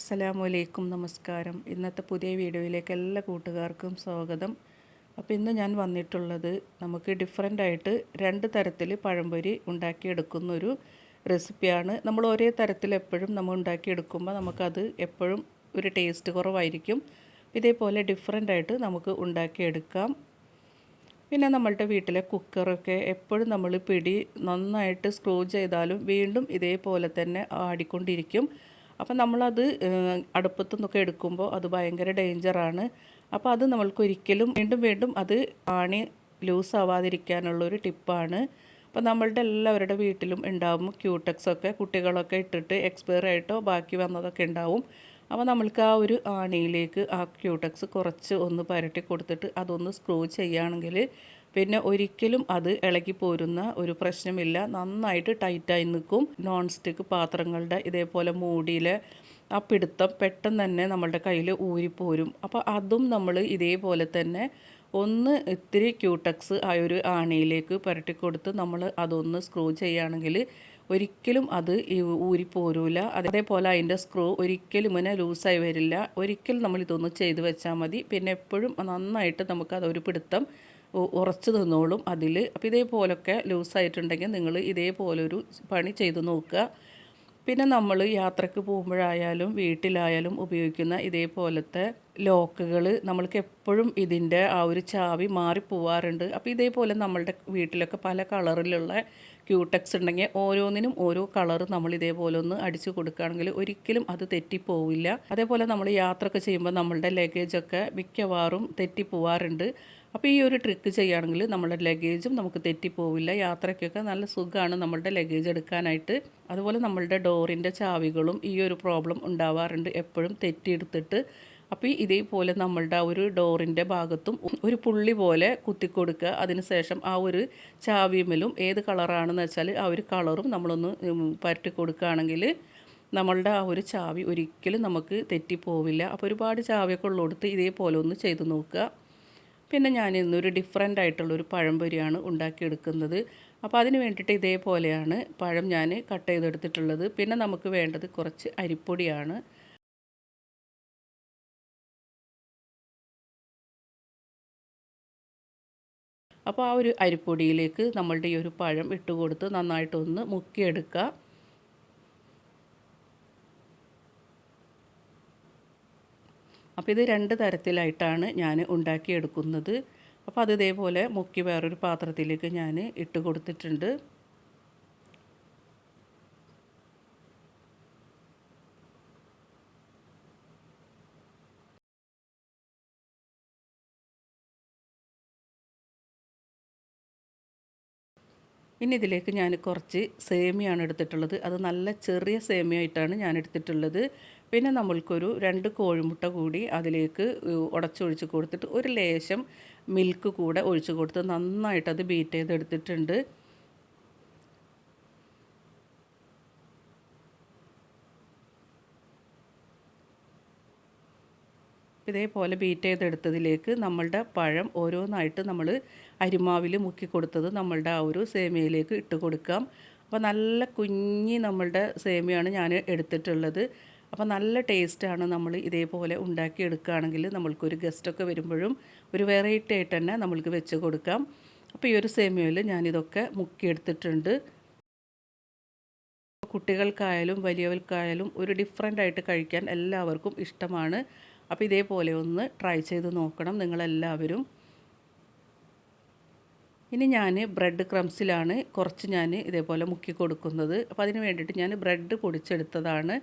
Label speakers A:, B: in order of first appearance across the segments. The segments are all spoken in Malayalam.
A: അസ്സലാമു നമസ്കാരം. ഇന്നത്തെ പുതിയ വീഡിയോയിലേക്ക് എല്ലാ കൂട്ടുകാർക്കും സ്വാഗതം. അപ്പോൾ ഇന്ന് ഞാൻ വന്നിട്ടുള്ളത് നമുക്ക് ഡിഫറെന്റ് ആയിട്ട് രണ്ട് തരത്തിൽ പഴംപൊരി ഉണ്ടാക്കിയെടുക്കുന്ന ഒരു റെസിപ്പിയാണ് നമ്മൾ ഒരേ തരത്തിൽ എപ്പോഴും നമ്മൾ ഉണ്ടാക്കിയെടുക്കുമ്പോൾ നമുക്കത് എപ്പോഴും ഒരു ടേസ്റ്റ് കുറവായിരിക്കും. ഇതേപോലെ ഡിഫറെന്റ് ആയിട്ട് നമുക്ക് ഉണ്ടാക്കിയെടുക്കാം. പിന്നെ നമ്മളുടെ വീട്ടിലെ കുക്കറൊക്കെ എപ്പോഴും നമ്മൾ പിടി നന്നായിട്ട് സ്ക്രൂ ചെയ്താലും വീണ്ടും ഇതേപോലെ തന്നെ ആടിക്കൊണ്ടിരിക്കും. അപ്പം നമ്മളത് അടുപ്പത്തു നിന്നൊക്കെ എടുക്കുമ്പോൾ അത് ഭയങ്കര ഡേഞ്ചറാണ്. അപ്പോൾ അത് നമ്മൾക്ക് ഒരിക്കലും വീണ്ടും വീണ്ടും അത് ആണി ലൂസ് ആവാതിരിക്കാനുള്ളൊരു ടിപ്പാണ്. അപ്പോൾ നമ്മളുടെ എല്ലാവരുടെ വീട്ടിലും ഉണ്ടാവും ക്യൂടെക്സൊക്കെ കുട്ടികളൊക്കെ ഇട്ടിട്ട് എക്സ്പയർ ആയിട്ടോ ബാക്കി വന്നതൊക്കെ ഉണ്ടാവും. അപ്പോൾ നമ്മൾക്ക് ആ ഒരു ആണിയിലേക്ക് ആ ക്യൂടെക്സ് കുറച്ച് ഒന്ന് പരട്ടി കൊടുത്തിട്ട് അതൊന്ന് സ്ക്രൂ ചെയ്യുകയാണെങ്കിൽ പിന്നെ ഒരിക്കലും അത് ഇളകി പോരുന്ന ഒരു പ്രശ്നമില്ല. നന്നായിട്ട് ടൈറ്റായി നിൽക്കും. നോൺ സ്റ്റിക്ക് പാത്രങ്ങളുടെ ഇതേപോലെ മൂടിയിൽ ആ പിടുത്തം പെട്ടെന്ന് തന്നെ നമ്മളുടെ കയ്യിൽ ഊരിപ്പോരും. അപ്പോൾ അതും നമ്മൾ ഇതേപോലെ തന്നെ ഒന്ന് ഇത്തിരി ക്യൂട്ടക്സ് ആ ഒരു ആണിയിലേക്ക് പുരട്ടിക്കൊടുത്ത് നമ്മൾ അതൊന്ന് സ്ക്രൂ ചെയ്യുകയാണെങ്കിൽ ഒരിക്കലും അത് ഊരിപ്പോരൂല. അതേപോലെ അതിന്റെ സ്ക്രൂ ഒരിക്കലും ഇങ്ങനെ ലൂസായി വരില്ല. ഒരിക്കലും നമ്മൾ ഇതൊന്ന് ചെയ്ത് വെച്ചാൽ മതി. പിന്നെ എപ്പോഴും നന്നായിട്ട് നമുക്ക് അതൊരു പിടുത്തം ഉറച്ചു നിന്നോളും അതിൽ. അപ്പോൾ ഇതേപോലൊക്കെ ലൂസായിട്ടുണ്ടെങ്കിൽ നിങ്ങൾ ഇതേപോലൊരു പണി ചെയ്ത് നോക്കുക. പിന്നെ നമ്മൾ യാത്രയ്ക്ക് പോകുമ്പോഴായാലും വീട്ടിലായാലും ഉപയോഗിക്കുന്ന ഇതേപോലത്തെ ലോക്കുകൾ നമ്മൾക്ക് എപ്പോഴും ഇതിന്റെ ആ ഒരു ചാവി മാറിപ്പോവാറുണ്ട് അപ്പോൾ ഇതേപോലെ നമ്മളുടെ വീട്ടിലൊക്കെ പല കളറിലുള്ള ക്യൂടെക്സ് ഉണ്ടെങ്കിൽ ഓരോന്നിനും ഓരോ കളർ നമ്മൾ ഇതേപോലെ ഒന്ന് അടിച്ചു കൊടുക്കുകയാണെങ്കിൽ ഒരിക്കലും അത് തെറ്റിപ്പോവില്ല. അതേപോലെ നമ്മൾ യാത്രയൊക്കെ ചെയ്യുമ്പോൾ നമ്മളുടെ ലഗേജൊക്കെ മിക്കവാറും തെറ്റിപ്പോവാറുണ്ട്. അപ്പോൾ ഈ ഒരു ട്രിക്ക് ചെയ്യുകയാണെങ്കിൽ നമ്മുടെ ലഗേജും നമുക്ക് തെറ്റിപ്പോവില്ല. യാത്രയ്ക്കൊക്കെ നല്ല സുഖമാണ് നമ്മളുടെ ലഗേജ് എടുക്കാനായിട്ട്. അതുപോലെ നമ്മളുടെ ഡോറിന്റെ ചാവികളും ഈ ഒരു പ്രോബ്ലം ഉണ്ടാവാറുണ്ട് എപ്പോഴും തെറ്റിയെടുത്തിട്ട്. അപ്പോൾ ഇതേപോലെ നമ്മളുടെ ആ ഒരു ഡോറിന്റെ ഭാഗത്തും ഒരു പുള്ളി പോലെ കുത്തിക്കൊടുക്കുക. അതിനുശേഷം ആ ഒരു ചാവിമലും ഏത് കളറാണെന്ന് വെച്ചാൽ ആ ഒരു കളറും നമ്മളൊന്ന് പരട്ടി കൊടുക്കുകയാണെങ്കിൽ നമ്മളുടെ ആ ഒരു ചാവി ഒരിക്കലും നമുക്ക് തെറ്റിപ്പോവില്ല. അപ്പോൾ ഒരുപാട് ചാവിയൊക്കെ ഉള്ളിടത്ത് ഇതേപോലെ ഒന്ന് ചെയ്തു നോക്കുക. പിന്നെ ഞാൻ ഇന്നൊരു ഡിഫറെന്റ് ആയിട്ടുള്ളൊരു പഴംപൊരിയാണ് ഉണ്ടാക്കിയെടുക്കുന്നത്. അപ്പോൾ അതിന് വേണ്ടിയിട്ട് ഇതേപോലെയാണ് പഴം ഞാൻ കട്ട് ചെയ്തെടുത്തിട്ടുള്ളത്. പിന്നെ നമുക്ക് വേണ്ടത് കുറച്ച് അരിപ്പൊടിയാണ്. അപ്പോൾ ആ ഒരു അരിപ്പൊടിയിലേക്ക് നമ്മളുടെ ഈ ഒരു പഴം ഇട്ട് കൊടുത്ത് നന്നായിട്ടൊന്ന് മുക്കിയെടുക്കുക അപ്പോൾ ഇത് രണ്ട് തരത്തിലായിട്ടാണ് ഞാൻ ഉണ്ടാക്കിയെടുക്കുന്നത്. അപ്പോൾ അത് ഇതേപോലെ മുക്കി വേറൊരു പാത്രത്തിലേക്ക് ഞാൻ ഇട്ട് കൊടുത്തിട്ടുണ്ട്. ഇനി ഇതിലേക്ക് ഞാൻ കുറച്ച് സേമിയാണ് എടുത്തിട്ടുള്ളത്. അത് നല്ല ചെറിയ സേമിയായിട്ടാണ് ഞാൻ എടുത്തിട്ടുള്ളത്. പിന്നെ നമ്മൾക്കൊരു രണ്ട് കോഴിമുട്ട കൂടി അതിലേക്ക് ഉടച്ചൊഴിച്ച് കൊടുത്തിട്ട് ഒരു ലേശം മിൽക്ക് കൂടെ ഒഴിച്ച് കൊടുത്ത് നന്നായിട്ട് അത് ബീറ്റ് ചെയ്തെടുത്തിട്ടുണ്ട്. ഇതേപോലെ ബീറ്റ് ചെയ്തെടുത്തതിലേക്ക് നമ്മളുടെ പഴം ഓരോന്നായിട്ട് നമ്മൾ അരിമാവിൽ മുക്കി കൊടുത്തത് നമ്മളുടെ ആ ഒരു സേമിയയിലേക്ക് ഇട്ട് കൊടുക്കാം. അപ്പോൾ നല്ല കുഞ്ഞി നമ്മളുടെ സേമിയാണ് ഞാൻ എടുത്തിട്ടുള്ളത്. അപ്പോൾ നല്ല ടേസ്റ്റാണ് നമ്മൾ ഇതേപോലെ ഉണ്ടാക്കിയെടുക്കുകയാണെങ്കിൽ നമ്മൾക്കൊരു ഗസ്റ്റൊക്കെ വരുമ്പോഴും ഒരു വെറൈറ്റി ആയിട്ട് തന്നെ നമ്മൾക്ക് വെച്ച് കൊടുക്കാം. അപ്പോൾ ഈ ഒരു സേമിയയിൽ ഞാനിതൊക്കെ മുക്കിയെടുത്തിട്ടുണ്ട്. കുട്ടികൾക്കായാലും വലിയവർക്കായാലും ഒരു ഡിഫറെന്റ് ആയിട്ട് കഴിക്കാൻ എല്ലാവർക്കും ഇഷ്ടമാണ്. അപ്പോൾ ഇതേപോലെ ഒന്ന് ട്രൈ ചെയ്ത് നോക്കണം നിങ്ങളെല്ലാവരും. ഇനി ഞാൻ ബ്രെഡ് ക്രംസിലാണ് കുറച്ച് ഞാൻ ഇതേപോലെ മുക്കി കൊടുക്കുന്നത്. അപ്പോൾ അതിന് വേണ്ടിയിട്ട് ഞാൻ ബ്രെഡ് പൊടിച്ചെടുത്തതാണ്.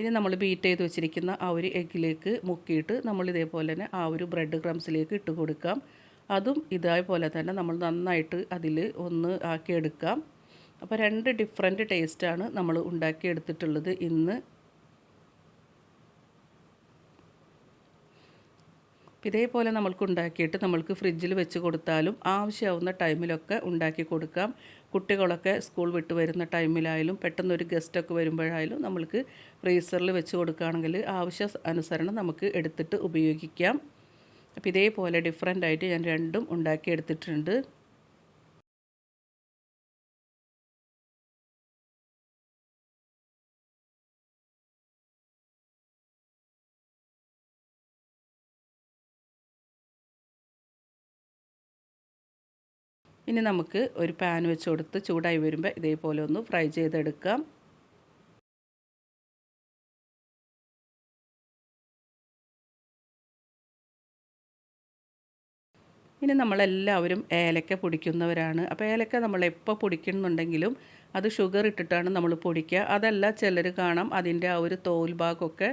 A: ഇനി നമ്മൾ ബീറ്റ് ചെയ്ത് വെച്ചിരിക്കുന്ന ആ ഒരു എഗ്ഗിലേക്ക് മുക്കിയിട്ട് നമ്മൾ ഇതേപോലെ തന്നെ ആ ഒരു ബ്രെഡ് ക്രംസിലേക്ക് ഇട്ട് കൊടുക്കാം. അതും ഇതേപോലെ തന്നെ നമ്മൾ നന്നായിട്ട് അതിൽ ഒന്ന് ആക്കിയെടുക്കാം. അപ്പോൾ രണ്ട് ഡിഫറെന്റ് ടേസ്റ്റാണ് നമ്മൾ ഉണ്ടാക്കിയെടുത്തിട്ടുള്ളത് ഇന്ന്. ഇതേപോലെ നമ്മൾക്ക് ഉണ്ടാക്കിയിട്ട് നമ്മൾക്ക് ഫ്രിഡ്ജിൽ വെച്ച് കൊടുത്താലും ആവശ്യമാവുന്ന ടൈമിലൊക്കെ ഉണ്ടാക്കി കൊടുക്കാം. കുട്ടികളൊക്കെ സ്കൂൾ വിട്ട് വരുന്ന ടൈമിലായാലും പെട്ടെന്നൊരു ഗസ്റ്റൊക്കെ വരുമ്പോഴായാലും നമ്മൾക്ക് ഫ്രീസറിൽ വെച്ച് കൊടുക്കുകയാണെങ്കിൽ ആവശ്യ അനുസരണം നമുക്ക് എടുത്തിട്ട് ഉപയോഗിക്കാം. അപ്പോൾ ഇതേപോലെ ഡിഫറെന്റ് ആയിട്ട് ഞാൻ രണ്ടും ഉണ്ടാക്കിയെടുത്തിട്ടുണ്ട്. ഇനി നമുക്ക് ഒരു പാൻ വെച്ച് കൊടുത്ത് ചൂടായി വരുമ്പോൾ ഇതേപോലെ ഒന്ന് ഫ്രൈ ചെയ്തെടുക്കാം. ഇനി നമ്മളെല്ലാവരും ഏലക്ക പൊടിക്കുന്നവരാണ്. അപ്പോൾ ഏലക്ക നമ്മൾ എപ്പോൾ പൊടിക്കുന്നുണ്ടെങ്കിലും അത് ഷുഗർ ഇട്ടിട്ടാണ് നമ്മൾ പൊടിക്കുക. അതല്ല ചിലർ കാണാം അതിന്റെ ആ ഒരു തോൽ ഭാഗമൊക്കെ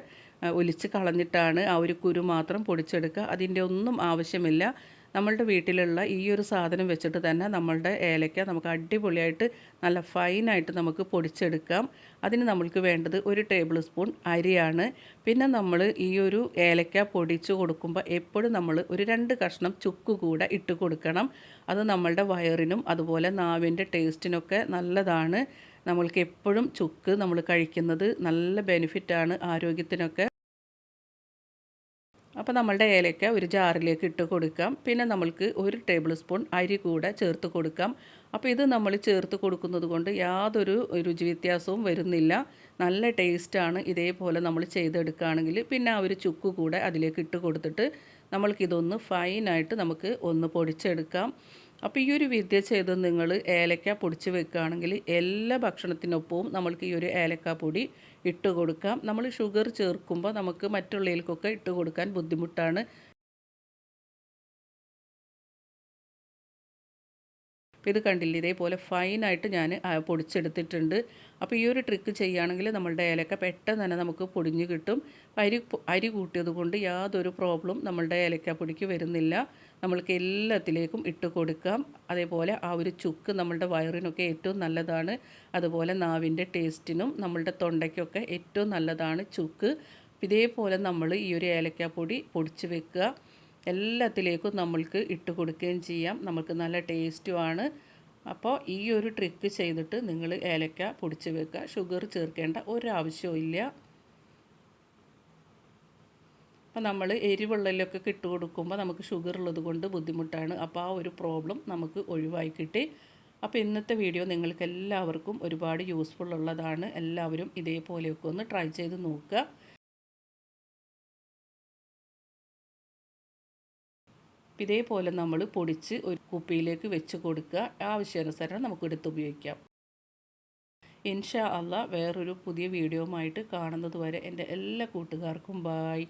A: ഒലിച്ച് കളഞ്ഞിട്ടാണ് ആ ഒരു കുരു മാത്രം പൊടിച്ചെടുക്കുക. അതിന്റെ ഒന്നും ആവശ്യമില്ല. നമ്മളുടെ വീട്ടിലുള്ള ഈ ഒരു സാധനം വെച്ചിട്ട് തന്നെ നമ്മളുടെ ഏലക്ക നമുക്ക് അടിപൊളിയായിട്ട് നല്ല ഫൈനായിട്ട് നമുക്ക് പൊടിച്ചെടുക്കാം. അതിന് നമ്മൾക്ക് വേണ്ടത് ഒരു ടേബിൾ സ്പൂൺ അരിയാണ്. പിന്നെ നമ്മൾ ഈ ഒരു ഏലക്ക പൊടിച്ച് കൊടുക്കുമ്പോൾ എപ്പോഴും നമ്മൾ ഒരു രണ്ട് കഷ്ണം ചുക്ക് കൂടെ ഇട്ട് കൊടുക്കണം. അത് നമ്മളുടെ വയറിനും അതുപോലെ നാവിന്റെ ടേസ്റ്റിനൊക്കെ നല്ലതാണ്. നമ്മൾക്ക് എപ്പോഴും ചുക്ക് നമ്മൾ കഴിക്കുന്നത് നല്ല ബെനിഫിറ്റാണ് ആരോഗ്യത്തിനൊക്കെ. അപ്പോൾ നമ്മളുടെ ഏലക്ക ഒരു ജാറിലേക്ക് ഇട്ട് കൊടുക്കാം. പിന്നെ നമ്മൾക്ക് ഒരു ടേബിൾ സ്പൂൺ അരി കൂടെ ചേർത്ത് കൊടുക്കാം. അപ്പോൾ ഇത് നമ്മൾ ചേർത്ത് കൊടുക്കുന്നത് കൊണ്ട് യാതൊരു രുചി വ്യത്യാസവും വരുന്നില്ല. നല്ല ടേസ്റ്റാണ് ഇതേപോലെ നമ്മൾ ചെയ്തെടുക്കുകയാണെങ്കിൽ. പിന്നെ ആ ഒരു ചുക്ക് കൂടെ അതിലേക്ക് ഇട്ട് കൊടുത്തിട്ട് നമ്മൾക്കിതൊന്ന് ഫൈനായിട്ട് നമുക്ക് ഒന്ന് പൊടിച്ചെടുക്കാം. അപ്പോൾ ഈ ഒരു വിദ്യ ചെയ്ത് നിങ്ങൾ ഏലക്ക പൊടിച്ച് വെക്കുകയാണെങ്കിൽ എല്ലാ ഭക്ഷണത്തിനൊപ്പവും നമ്മൾക്ക് ഈ ഒരു ഏലക്ക പൊടി ഇട്ട് കൊടുക്കാം. നമ്മൾ ഷുഗർ ചേർക്കുമ്പോൾ നമുക്ക് മറ്റുള്ളവർക്കൊക്കെ ഇട്ട് കൊടുക്കാൻ ബുദ്ധിമുട്ടാണ്. അപ്പോൾ ഇത് കണ്ടില്ല? ഇതേപോലെ ഫൈനായിട്ട് ഞാൻ പൊടിച്ചെടുത്തിട്ടുണ്ട്. അപ്പോൾ ഈ ഒരു ട്രിക്ക് ചെയ്യുകയാണെങ്കിൽ നമ്മളുടെ ഏലക്ക പെട്ടെന്ന് തന്നെ നമുക്ക് പൊടിഞ്ഞ് കിട്ടും. അരി അരി കൂട്ടിയത് കൊണ്ട് യാതൊരു പ്രോബ്ലം നമ്മളുടെ ഏലക്ക പൊടിക്ക് വരുന്നില്ല. നമ്മൾക്ക് എല്ലാത്തിലേക്കും ഇട്ട് കൊടുക്കാം. അതേപോലെ ആ ഒരു ചുക്ക് നമ്മളുടെ വയറിനൊക്കെ ഏറ്റവും നല്ലതാണ്. അതുപോലെ നാവിന്റെ ടേസ്റ്റിനും നമ്മളുടെ തൊണ്ടയ്ക്കൊക്കെ ഏറ്റവും നല്ലതാണ് ചുക്ക്. ഇതേപോലെ നമ്മൾ ഈ ഒരു ഏലക്കാപ്പൊടി പൊടിച്ച് വെക്കുക. എല്ലാത്തിലേക്കും നമ്മൾക്ക് ഇട്ട് കൊടുക്കുകയും ചെയ്യാം. നമുക്ക് നല്ല ടേസ്റ്റുമാണ്. അപ്പോൾ ഈ ഒരു ട്രിക്ക് ചെയ്തിട്ട് നിങ്ങൾ ഏലക്ക പൊടിച്ച് വെക്കുക. ഷുഗർ ചേർക്കേണ്ട ഒരാവശ്യവും ഇല്ല. അപ്പോൾ നമ്മൾ എരിവെള്ളലൊക്കെ ഇട്ട് കൊടുക്കുമ്പോൾ നമുക്ക് ഷുഗർ ഉള്ളത് കൊണ്ട് ബുദ്ധിമുട്ടാണ്. അപ്പോൾ ആ ഒരു പ്രോബ്ലം നമുക്ക് ഒഴിവായി കിട്ടി. അപ്പോൾ ഇന്നത്തെ വീഡിയോ നിങ്ങൾക്ക് എല്ലാവർക്കും ഒരുപാട് യൂസ്ഫുൾ ഉള്ളതാണ്. എല്ലാവരും ഇതേപോലെയൊക്കെ ഒന്ന് ട്രൈ ചെയ്ത് നോക്കുക. ഇതേപോലെ നമ്മൾ പൊടിച്ച് ഒരു കുപ്പിയിലേക്ക് വെച്ച് കൊടുക്കുക. ആവശ്യാനുസരണം നമുക്ക് എടുത്ത് ഉപയോഗിക്കാം. ഇൻഷാ അല്ല വേറൊരു പുതിയ വീഡിയോയുമായിട്ട് കാണുന്നത് വരെ എന്റെ എല്ലാ കൂട്ടുകാർക്കും ബായ്